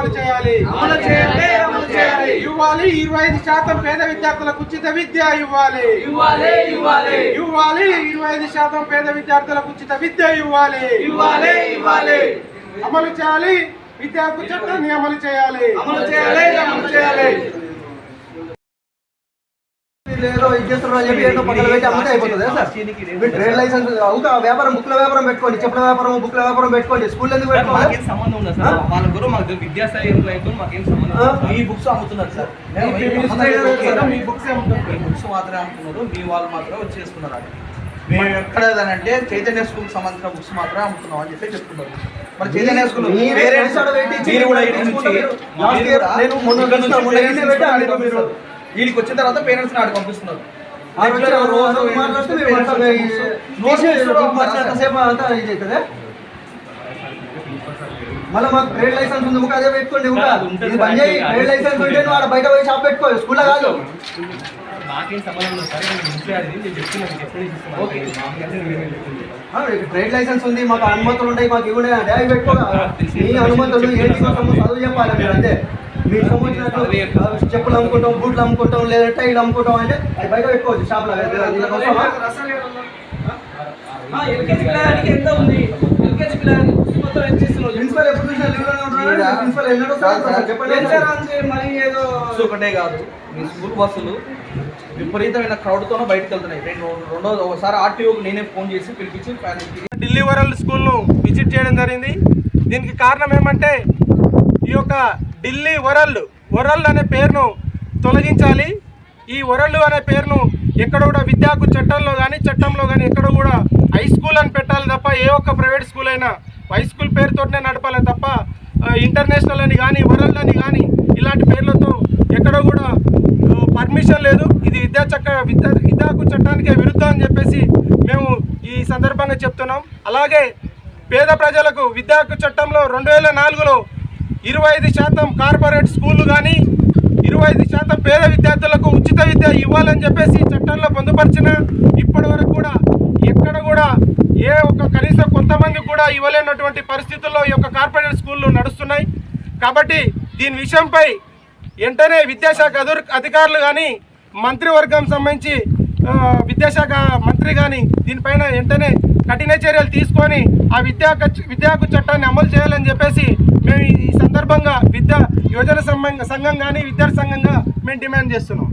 అమలు చేయాలి. అమలు చేయాలి అమలు చేయాలి. ఇవ్వాలి ఇరవై ఐదు శాతం పేద విద్యార్థులకు ఉచిత విద్య ఇవ్వాలి. ఇవ్వాలి ఇవ్వాలి. ఇవ్వాలి ఇరవై ఐదు శాతం పేద విద్యార్థులకు ఉచిత విద్య ఇవ్వాలి. ఇవ్వాలి ఇవ్వాలి. అమలు చేయాలి. విద్యా హక్కు చట్టాన్ని అమలు చేయాలి. అమలు చేయాలి అమలు చేయాలి. లేదో ఇది చేస్తున్నారు అని చెప్పి ఏంటో పక్కన పెట్టి అమ్మితే అయిపోతుంది సార్? మీరు ట్రేడ్ లైసెన్స్ ఒక వ్యాపారం బుక్ల వ్యాపారం పెట్టుకోండి చెప్పుల వ్యాపారం బుక్ల వ్యాపారం పెట్టుకోండి స్కూల్ ఎందుకు పెట్టుకోవాలి? సంబంధం ఉండదు సార్. వాళ్ళ గురు మాకు మాకేం సంబంధం. మీ బుక్స్ అమ్ముతున్నారు సార్. మీ బుక్స్ మీ బుక్స్ మాత్రమే అమ్ముతున్నారు. మీ వాళ్ళు మాత్రమే వచ్చేసుకున్నారు మేము ఎక్కడ అంటే చైతన్య స్కూల్ సంబంధించిన బుక్స్ మాత్రమే అమ్ముతున్నాం అని చెప్పి చెప్తున్నారు. మరి చైతన్య స్కూల్ పేరెంట్స్ కూడా ఇటు నుంచి నేను మొన్న వీళ్ళకి వచ్చిన తర్వాత పేరెంట్స్ ఆడికి పంపిస్తున్నారు రోజు మాట్లాడితే మళ్ళీ మాకు ట్రేడ్ లైసెన్స్ ఉంది ఒక అదే పెట్టుకోండి ఉంటుంది ఇది బంద్ చేయి. ట్రేడ్ లైసెన్స్ ఉంటే నువ్వు ఆడ బయట పోయి షాప్ పెట్టుకో స్కూల్లో కాదు లేదు ట్రేడ్ లైసెన్స్ ఉంది మాకు అనుమతులు ఉంటాయి మాకు ఇవ్వడే డ్యాగ్ పెట్టుకో మీ అనుమతులు ఏంటి కోసము చదువు చెప్పాలి మీరు అంతే మీకు సంబంధించినట్టు చెప్పులు అమ్ముకుంటాం బూట్లు అమ్ముకుంటాం లేదంటే టైల్ అమ్ముకుంటాం అంటే అది బయట పెట్టుకోవచ్చు షాప్లో ఎల్కేజీ ఎంత ఉంది ఎల్కేజీ పిల్లగానికి ఒకటే కాదు. మీ స్కూల్ బస్సులు విపరీతమైన క్రౌడ్తోనే బయటకు వెళ్తున్నాయి. రెండు రెండో ఒకసారి ఆర్టీఓకి నేనే ఫోన్ చేసి పిలిపించి ఢిల్లీ వరల్డ్ స్కూల్ను విజిట్ చేయడం జరిగింది. దీనికి కారణం ఏమంటే ఈ యొక్క ఢిల్లీ వరల్డ్ వరల్డ్ అనే పేరును తొలగించాలి. ఈ వరల్డ్ అనే పేరును ఎక్కడ కూడా విద్యాకు చట్టంలో కానీ చట్టంలో కానీ ఎక్కడ కూడా హై స్కూల్ అని పెట్టాలి తప్ప ఏ ఒక్క ప్రైవేట్ స్కూల్ అయినా హై స్కూల్ పేరుతోనే నడపాలి తప్ప ఇంటర్నేషనల్ అని కానీ వరల్డ్ అని కానీ ఇలాంటి పేర్లతో ఎక్కడ కూడా పర్మిషన్ లేదు. ఇది విద్యా చక్క విద్యా విద్యాకు చట్టానికి విరుద్ధం అని చెప్పేసి మేము ఈ సందర్భంగా చెప్తున్నాం. అలాగే పేద ప్రజలకు విద్యాకు చట్టంలో రెండు వేల నాలుగులో ఇరవై ఐదు శాతం కార్పొరేట్ స్కూళ్ళు కానీ ఇరవై ఐదు శాతం పేద విద్యార్థులకు ఉచిత విద్య ఇవ్వాలని చెప్పేసి చట్టంలో పొందుపరిచిన ఇప్పటి వరకు కూడా ఎక్కడ కూడా ఏ ఒక్క కనీసం కొంతమంది కూడా ఇవ్వలేనటువంటి పరిస్థితుల్లో ఈ యొక్క కార్పొరేట్ స్కూళ్ళు నడుస్తున్నాయి. కాబట్టి దీని విషయంపై వెంటనే విద్యాశాఖ అధుర్ అధికారులు కానీ మంత్రివర్గం సంబంధించి విద్యాశాఖ మంత్రి కానీ దీనిపైన వెంటనే కఠిన చర్యలు తీసుకొని ఆ విద్యా విద్యాకు చట్టాన్ని అమలు చేయాలని చెప్పేసి మేము ఈ సందర్భంగా విద్యా యువజన సంఘం కానీ విద్యార్థి సంఘంగా మేము డిమాండ్ చేస్తున్నాం.